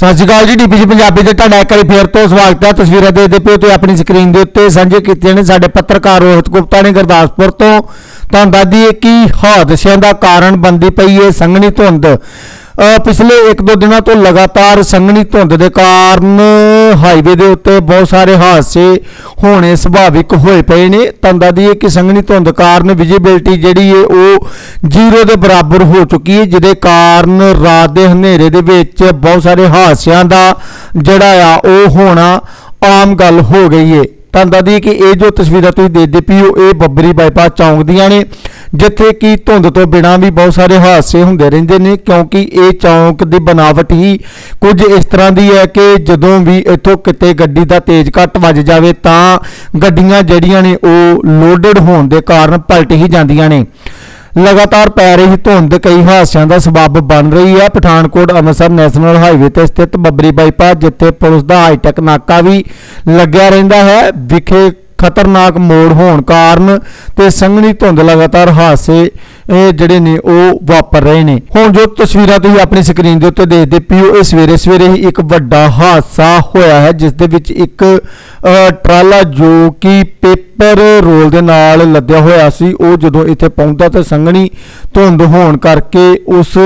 ਸਤਿ ਸ਼੍ਰੀ ਅਕਾਲ ਜੀ ਡੀਪੀਜੀ ਪੰਜਾਬੀ ਦੇ ਤੁਹਾਡਾ ਇੱਕ ਵਾਰੀ ਫੇਰ ਤੋਂ ਸਵਾਗਤ ਹੈ। ਤਸਵੀਰਾਂ ਦੇਖਦੇ ਪਿਓ ਤੇ ਆਪਣੀ ਸਕਰੀਨ ਦੇ ਉੱਤੇ ਸਾਂਝੇ ਕੀਤੀਆਂ ਨੇ ਸਾਡੇ ਪੱਤਰਕਾਰ ਰੋਹਿਤ ਗੁਪਤਾ ਨੇ ਗੁਰਦਾਸਪੁਰ ਤੋਂ। ਤੁਹਾਨੂੰ ਦੱਸ ਦਈਏ ਕਿ ਹਾਦਸਿਆਂ ਦਾ ਕਾਰਨ ਬੰਦੀ ਪਈ ਹੈ ਸੰਘਣੀ ਧੁੰਦ। ਪਿਛਲੇ 1-2 ਦਿਨਾਂ ਤੋਂ ਲਗਾਤਾਰ ਸੰਘਣੀ ਧੁੰਦ ਦੇ ਕਾਰਨ ਹਾਈਵੇ ਦੇ ਉੱਤੇ ਬਹੁਤ ਸਾਰੇ ਹਾਦਸੇ ਹੋਣੇ ਸੁਭਾਵਿਕ ਹੋਏ ਪਏ ਨੇ। ਤੁਹਾਨੂੰ ਦੱਸ ਦਈਏ ਕਿ ਸੰਘਣੀ ਧੁੰਦ ਕਾਰਨ ਵਿਜੀਬਿਲਟੀ ਜਿਹੜੀ ਹੈ ਉਹ ਜ਼ੀਰੋ ਦੇ ਬਰਾਬਰ ਹੋ ਚੁੱਕੀ ਹੈ ਜਿਹਦੇ ਕਾਰਨ ਰਾਤ ਦੇ ਹਨੇਰੇ ਦੇ ਵਿੱਚ ਬਹੁਤ ਸਾਰੇ ਹਾਦਸਿਆਂ ਦਾ ਜਿਹੜਾ ਆ, ਉਹ ਹੋਣਾ ਆਮ ਗੱਲ ਹੋ ਗਈ ਹੈ ਤੁਹਾਨੂੰ ਦੱਸ ਦਈਏ ਕਿ ਇਹ ਜੋ ਤਸਵੀਰਾਂ ਤੁਸੀਂ ਦੇਖਦੇ ਪਏ ਹੋ, ਇਹ ਬੱਬਰੀ ਬਾਈਪਾਸ ਚੌਂਕ ਦੀਆਂ ਨੇ। ਜਿੱਥੇ ਕਿ ਧੁੰਦ ਤੋਂ ਬਿਨਾਂ ਵੀ ਬਹੁਤ ਸਾਰੇ ਹਾਦਸੇ ਹੁੰਦੇ ਰਹਿੰਦੇ ਨੇ, ਕਿਉਂਕਿ ਇਹ ਚੌਂਕ ਦੀ ਬਨਾਵਟ ਹੀ ਕੁਝ ਇਸ ਤਰ੍ਹਾਂ ਦੀ ਹੈ ਕਿ ਜਦੋਂ ਵੀ ਇੱਥੋਂ ਕਿਤੇ ਗੱਡੀ ਦਾ ਤੇਜ਼ ਘੱਟ ਵੱਜ ਜਾਵੇ ਤਾਂ ਗੱਡੀਆਂ ਜਿਹੜੀਆਂ ਨੇ ਉਹ ਲੋਡਡ ਹੋਣ ਦੇ ਕਾਰਨ ਪਲਟ ਹੀ ਜਾਂਦੀਆਂ ਨੇ। ਲਗਾਤਾਰ ਪੈ ਰਹੀ ਧੁੰਦ ਕਈ ਹਾਦਸਿਆਂ ਦਾ ਸਬਬ ਬਣ ਰਹੀ ਹੈ। ਪਠਾਨਕੋਟ ਅੰਮ੍ਰਿਤਸਰ ਨੈਸ਼ਨਲ ਹਾਈਵੇ ਤੇ ਸਥਿਤ ਬੱਬਰੀ ਬਾਈਪਾਸ, ਜਿੱਥੇ ਪੁਲਿਸ ਦਾ ਹਾਈਟੈਕ ਨਾਕਾ ਵੀ ਲੱਗਿਆ ਰਹਿੰਦਾ ਹੈ। ਵਿਖੇ ਖਤਰਨਾਕ ਮੋੜ ਹੋਣ ਕਾਰਨ ਤੇ ਸੰਘਣੀ ਧੁੰਦ ਲਗਾਤਾਰ ਹਾਦਸੇ, ਇਹ ਜਿਹੜੇ ਨੇ ਉਹ ਵਾਪਰ ਰਹੇ ਨੇ। ਹੁਣ ਜੋ ਤਸਵੀਰਾਂ ਤੁਸੀਂ ਆਪਣੀ ਸਕਰੀਨ ਦੇ ਉੱਤੇ ਦੇਖਦੇ ਪਿਓ ਇਹ ਸਵੇਰੇ ਸਵੇਰੇ ਹੀ ਇੱਕ ਵੱਡਾ ਹਾਦਸਾ ਹੋਇਆ ਹੈ, ਜਿਸ ਦੇ ਵਿੱਚ ਇੱਕ ਟਰਾਲਾ ਜੋ ਕਿ ਪੇਪਰ ਰੋਲ ਦੇ ਨਾਲ ਲੱਦਿਆ ਹੋਇਆ ਸੀ, ਉਹ ਜਦੋਂ ਇੱਥੇ ਪਹੁੰਚਦਾ ਤਾਂ ਸੰਘਣੀ ਧੁੰਦ ਹੋਣ ਕਰਕੇ ਉਸ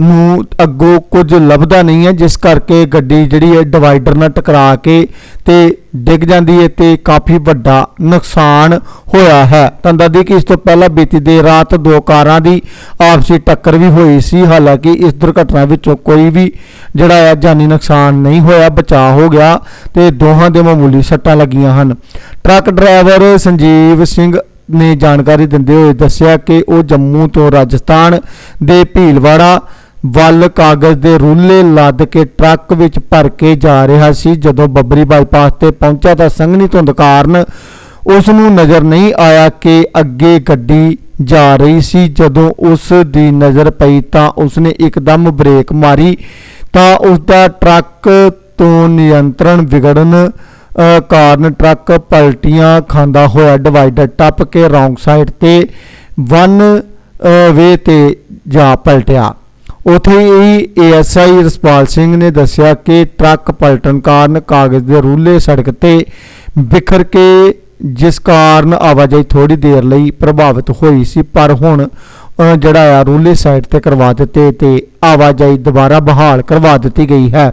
ਨੂੰ ਅੱਗੋਂ ਕੁਝ ਲੱਭਦਾ ਨਹੀਂ ਹੈ, ਜਿਸ ਕਰਕੇ ਗੱਡੀ ਜਿਹੜੀ ਹੈ ਡਿਵਾਈਡਰ ਨਾਲ ਟਕਰਾ ਕੇ ਤੇ ਡਿੱਗ ਜਾਂਦੀ ਹੈ ਤੇ ਕਾਫੀ ਵੱਡਾ ਨੁਕਸਾਨ ਹੋਇਆ ਹੈ। ਤਾਂ ਦੱਸਦੀ ਕਿ ਇਸ ਤੋਂ ਪਹਿਲਾਂ ਬੀਤੀ ਦੇਰ ਰਾਤ ਦੋ ਕਾਰਾਂ ਦੀ ਆਪਸੀ ਟੱਕਰ ਵੀ ਹੋਈ ਸੀ। ਹਾਲਾਂਕਿ ਇਸ ਦੁਰਘਟਨਾ ਵਿੱਚੋਂ ਕੋਈ ਵੀ ਜਿਹੜਾ ਹੈ ਜਾਨੀ ਨੁਕਸਾਨ ਨਹੀਂ ਹੋਇਆ, ਬਚਾਅ ਹੋ ਗਿਆ ਤੇ ਦੋਹਾਂ ਦੇ ਮਾਮੂਲੀ ਸੱਟਾਂ ਲੱਗੀਆਂ ਹਨ। ਟਰੱਕ ਡਰਾਈਵਰ ਸੰਜੀਵ ਸਿੰਘ ਨੇ ਜਾਣਕਾਰੀ ਦਿੰਦੇ ਹੋਏ ਦੱਸਿਆ ਕਿ ਉਹ ਜੰਮੂ ਤੋਂ ਰਾਜਸਥਾਨ ਦੇ ਭੀਲਵਾੜਾ ਵੱਲ ਕਾਗਜ਼ ਦੇ ਰੂਲੇ ਲੱਦ ਕੇ ਟਰੱਕ ਵਿੱਚ ਭਰ ਕੇ ਜਾ ਰਿਹਾ ਸੀ। ਜਦੋਂ ਬੱਬਰੀ ਬਾਈਪਾਸ ਤੇ ਪਹੁੰਚਿਆ ਤਾਂ ਸੰਘਣੀ ਧੁੰਦ ਕਾਰਨ ਉਸ ਨੂੰ ਨਜ਼ਰ ਨਹੀਂ ਆਇਆ ਕਿ ਅੱਗੇ ਗੱਡੀ ਜਾ ਰਹੀ ਸੀ। ਜਦੋਂ ਉਸ ਦੀ ਨਜ਼ਰ ਪਈ ਤਾਂ ਉਸਨੇ ਇੱਕਦਮ ਬ੍ਰੇਕ ਮਾਰੀ ਤਾਂ ਉਸ ਦਾ ਟਰੱਕ ਤੋਂ ਨਿਯੰਤਰਣ ਵਿਗੜਨ ਕਾਰਨ ਟਰੱਕ ਪਲਟੀਆਂ ਖਾਂਦਾ ਹੋਇਆ ਡਿਵਾਈਡਰ ਟੱਪ ਕੇ ਰੌਂਗ ਸਾਈਡ ਤੇ ਵਨ ਵੇ ਤੇ ਜਾ ਪਲਟਿਆ। ਉਥੇ ਹੀ ਏਐਸਆਈ ਰਸਪਾਲ ਸਿੰਘ ਨੇ ਦੱਸਿਆ ਕਿ ਟਰੱਕ ਪਲਟਣ ਕਾਰਨ ਕਾਗਜ਼ ਦੇ ਰੂਲੇ ਸੜਕ ਤੇ ਬਿਖਰ ਕੇ, ਜਿਸ ਕਾਰਨ ਆਵਾਜਾਈ ਥੋੜੀ ਦੇਰ ਲਈ ਪ੍ਰਭਾਵਿਤ ਹੋਈ ਸੀ, ਪਰ ਹੁਣ ਜਿਹੜਾ ਆ ਰੂਲੇ ਸਾਈਡ ਤੇ ਕਰਵਾ ਦਿੱਤੇ ਤੇ ਆਵਾਜਾਈ ਦੁਬਾਰਾ ਬਹਾਲ ਕਰਵਾ ਦਿੱਤੀ ਗਈ ਹੈ।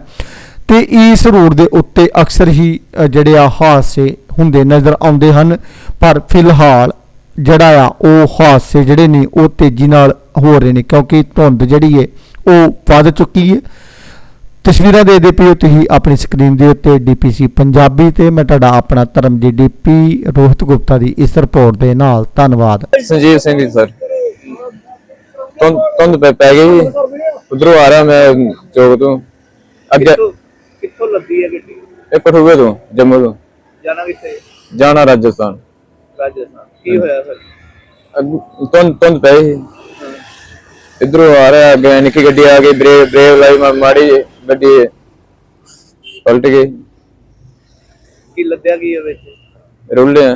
ਤੇ ਇਸ ਰੋਡ ਦੇ ਉੱਤੇ ਅਕਸਰ ਹੀ ਜਿਹੜੇ ਆ ਹਾਦਸੇ ਹੁੰਦੇ ਨਜ਼ਰ ਆਉਂਦੇ ਹਨ, ਪਰ ਫਿਲਹਾਲ ਜਿਹੜਾ ਆ ਉਹ ਹਾਦਸੇ ਜਿਹੜੇ ਨੇ ਉਹ ਤੇਜ਼ੀ ਨਾਲ ਹੋ ਰਹੇ ਨੇ ਕਿਉਂਕਿ ਧੁੰਦ ਜਿਹੜੀ ਹੈ ਉਹ ਵੱਧ ਚੁੱਕੀ ਹੈ ਤਸਵੀਰਾਂ ਦੇ ਦੇ ਪਿਓ ਤੁਸੀਂ ਆਪਣੀ ਸਕਰੀਨ ਦੇ ਉੱਤੇ ਡੀਪੀਸੀ ਪੰਜਾਬੀ ਤੇ ਮੈਂ ਤੁਹਾਡਾ ਆਪਣਾ ਧਰਮਜੀਤ ਡੀਪੀ ਰੋਹਿਤ ਗੁਪਤਾ ਦੀ ਇਸ ਰਿਪੋਰਟ ਦੇ ਨਾਲ ਧੰਨਵਾਦ। ਸੰਜੀਵ ਸਿੰਘ ਜੀ ਸਰ। ਤੁੰਦ ਤੁੰਦ ਪੈ ਪੈ ਗਈ ਉਧਰੋਂ ਆ ਰਿਹਾ ਮੈਂ ਚੌਕ ਤੋਂ। ਅੱਗੇ ਕਿੱਥੋਂ ਲੱਦੀ ਹੈ ਗੱਡੀ? ਇਹ ਕਠੂਏ ਤੋਂ ਜੰਮੂ ਤੋਂ। ਜਾਣਾ ਕਿੱਥੇ? ਜਾਣਾ ਰਾਜਸਥਾਨ। ਰਾਜਸਥਾਨ। ਕੀ ਹੋਇਆ ਫਿਰ? ਅੱਗ- ਤੁੰਦ ਤੁੰਦ ਪੈ ਗਈ। ਇਧਰੋਂ ਆ ਰਿਹਾ ਅੱਗੇ ਨਿੱਕੀ ਗੱਡੀ ਆ ਗਈ ਬ੍ਰੇਕ ਬ੍ਰੇਕ ਲਾਈ ਮਾ- ਮਾੜੀ ਜਿਹੀ, ਗੱਡੀ। ਪਲਟ ਗਈ। ਕੀ ਲੱਦਿਆ ਕੀ ਹੈ ਵਿੱਚ? ਰੁੱਲੇ ਆ,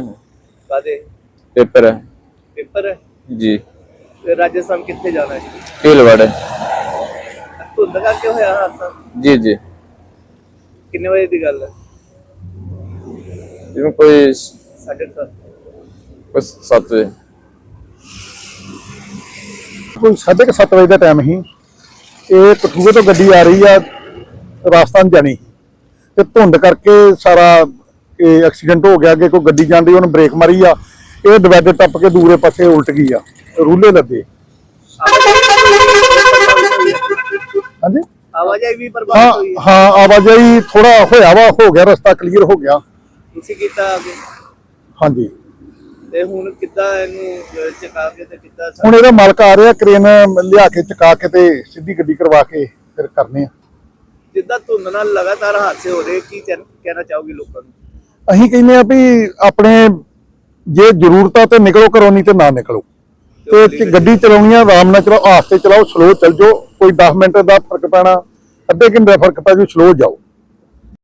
ਕਾਦੇ ਪੇਪਰ ਹੈ ਪੇਪਰ ਹੈ ਜੀ। ਤੇ ਰਾਜਸਥਾਨ ਕਿੱਥੇ ਜਾਣਾ ਹੈ ਢੀਲਵਾੜ। ਧੁੰਦ ਕਰਕੇ ਹੋਇਆ ਹਾਦਸਾ? ਜੀ ਜੀ। ਕਿੰਨੇ ਵਜੇ ਦੀ ਗੱਲ ਹੈ ਜਿਵੇਂ ਕੋਈ ਸਾਢੇ ਸੱਤ। ਕੋਈ ਸੱਤ ਵਜੇ। ਕੋਈ ਸਾਢੇ ਕੁ ਸੱਤ ਵਜੇ ਦਾ ਟਾਈਮ ਸੀ। ਇਹ ਕਠੂਏ ਤੋਂ ਗੱਡੀ ਆ ਰਹੀ ਆ ਰਾਜਸਥਾਨ ਜਾਣੀ। ਤੇ ਧੁੰਦ ਕਰਕੇ ਸਾਰਾ ਇਹ ਐਕਸੀਡੈਂਟ ਹੋ ਗਿਆ ਅੱਗੇ ਕੋਈ ਗੱਡੀ ਜਾਂਦੀ ਉਹਨੇ ਬ੍ਰੇਕ ਮਾਰੀ ਆ। ਇਹ ਡਿਵਾਈਡਰ ਟੱਪ ਕੇ ਦੂਰੇ ਪਾਸੇ ਉਲਟ ਗਈ ਆ ਰੂਲੇ ਲੱਦੇ। ਹਾਂਜੀ? ਆਵਾਜਾਈ ਵੀ ਬਰਬਾਦ ਹੋਈ ਹੈ। ਹਾਂ ਆਵਾਜਾਈ ਥੋੜਾ ਹੋਇਆ ਵਾ ਹੋ ਗਿਆ ਰਸਤਾ ਕਲੀਅਰ ਹੋ ਗਿਆ। ਤੁਸੀਂ ਕੀਤਾ ਅੱਗੇ। ਹਾਂਜੀ। ਤੇ ਹੁਣ ਕਿੱਦਾਂ ਇਹਨੂੰ ਅਹ, ਚੁਕਾ ਕੇ ਤੇ ਕਿੱਦਾਂ ਹੁਣ ਇਹਦਾ ਮਾਲਕ ਆ ਰਿਹਾ ਕਰੇਨ ਲਿਆ ਕੇ ਚਕਾ ਕੇ ਤੇ ਸਿੱਧੀ ਗੱਡੀ ਕਰਵਾ ਕੇ ਫਿਰ ਕਰਨੇ ਆ। ਜਿੱਦਾਂ ਧੁੰਦ ਨਾਲ ਲਗਾਤਾਰ ਹਾਦਸੇ ਹੋ ਰਹੇ ਕੀ ਕਹਿ- ਕਹਿਣਾ ਚਾਹੋਗੇ ਲੋਕਾਂ ਨੂੰ? ਅਸੀਂ ਕਹਿੰਦੇ ਆ ਵੀ ਆਪਣੇ ਜੇ ਜ਼ਰੂਰਤ ਤੇ ਨਿਕਲੋ ਘਰੋਂ ਨਹੀਂ ਤੇ ਨਾ ਨਿਕਲੋ। ਤੇ ਗੱਡੀ ਚਲਾਉਣੀ ਆ ਆਰਾਮ ਨਾਲ ਚਲਾਓ ਆਸਤੇ ਚਲਾਓ ਸਲੋ ਚੱਲ ਜਾਓ ਕੋਈ 10 ਮਿੰਟ ਦਾ ਫ਼ਰਕ ਪੈਣਾ ਅੱਧੇ ਘੰਟੇ ਦਾ ਫ਼ਰਕ ਪੈ ਜੂ ਸਲੋ ਜਾਓ।